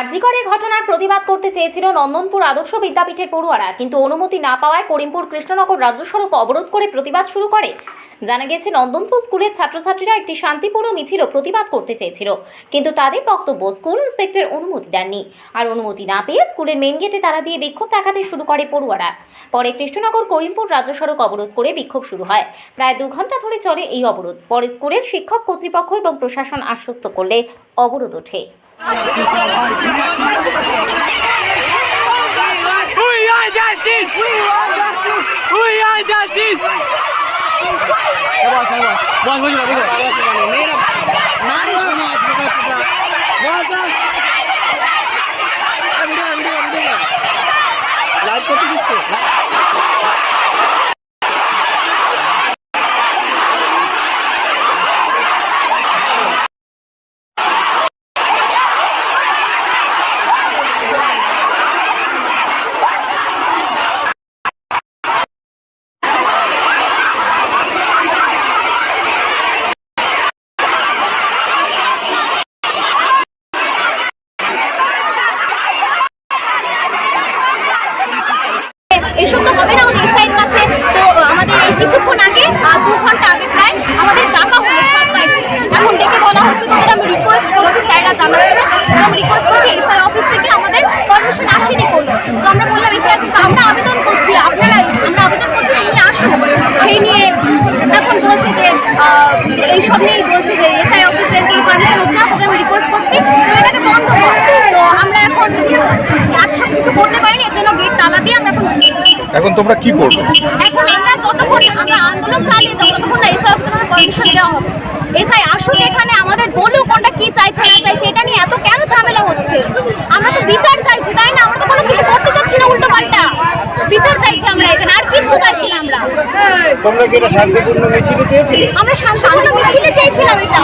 আরজিকরের ঘটনার প্রতিবাদ করতে চেয়েছিল নন্দনপুর আদর্শ বিদ্যাপীঠের পড়ুয়ারা, কিন্তু অনুমতি না পাওয়ায় করিমপুর কৃষ্ণনগর রাজ্য সড়ক অবরোধ করে প্রতিবাদ শুরু করে। জানা গেছে নন্দনপুর স্কুলের ছাত্রছাত্রীরা একটি শান্তিপূর্ণ মিছিল প্রতিবাদ করতে চেয়েছিল, কিন্তু তাদের বক্তব্য স্কুল ইন্সপেক্টর অনুমতি দেননি। আর অনুমতি না পেয়ে স্কুলের মেন গেটে তারা দিয়ে বিক্ষোভ দেখাতে শুরু করে পড়ুয়ারা। পরে কৃষ্ণনগর করিমপুর রাজ্য সড়ক অবরোধ করে বিক্ষোভ শুরু হয়। প্রায় দু ঘণ্টা ধরে চলে এই অবরোধ। পরে স্কুলের শিক্ষক কর্তৃপক্ষ এবং প্রশাসন আশ্বস্ত করলে অবরোধ ওঠে। We are justice! We are justice! We are justice! নারী সমাজ লাইভ করতেছিস তো এসব তো হবে না আমাদের এসআইয়ের কাছে তো আমাদের এই কিছুক্ষণ আগে আহ, দু ঘণ্টা আগে প্রায় আমাদের ডাকা হলো সবাই এখন ডেকে বলা হচ্ছে তোদের আমি রিকোয়েস্ট করছি স্যাররা জানাচ্ছে তো আমি রিকোয়েস্ট করছি এসআই অফিস থেকে আমাদের পারমিশন আসেনি কোনো তো আমরা বললাম এসআই অফিসকে আমরা আবেদন করছি আপনারা আমরা আবেদন করছি তুমি আসুন সেই নিয়ে এখন বলছে যে আহ, এইসব নিয়েই বলছে যে এসআই অফিসের কোনো পারমিশন হচ্ছে না তোদের আমি রিকোয়েস্ট করছি তো এটাকে বন্ধ কর। তো আমরা এখন আর সব কিছু করতে পারিনি এর জন্য গেট তালা দিয়ে আমরা এখন এখন তোমরা কি করবে? এখন আমরা যতক্ষণ আমরা আন্দোলন চালিয়ে যাব ততক্ষণ না এসআই অফিসে পারমিশন দেওয়া হবে। এসআই আসুক এখানে আমাদের বলুক কোনটা কি চাইছে না চাইছে এটা নিয়ে এত কেন ঝামেলা হচ্ছে? আমরা তো বিচার চাইছি তাই না? আমরা তো কোনো কিছু করতে চাচ্ছি না উল্টো পাল্টা। বিচার চাইছি আমরা এখানে আর কিচ্ছু চাইছি না আমরা। তোমরা কি এটা শান্তিপূর্ণ মিছিলে চেয়েছিলে? আমরা শান্তিপূর্ণ মিছিলে চেয়েছিলাম এটা।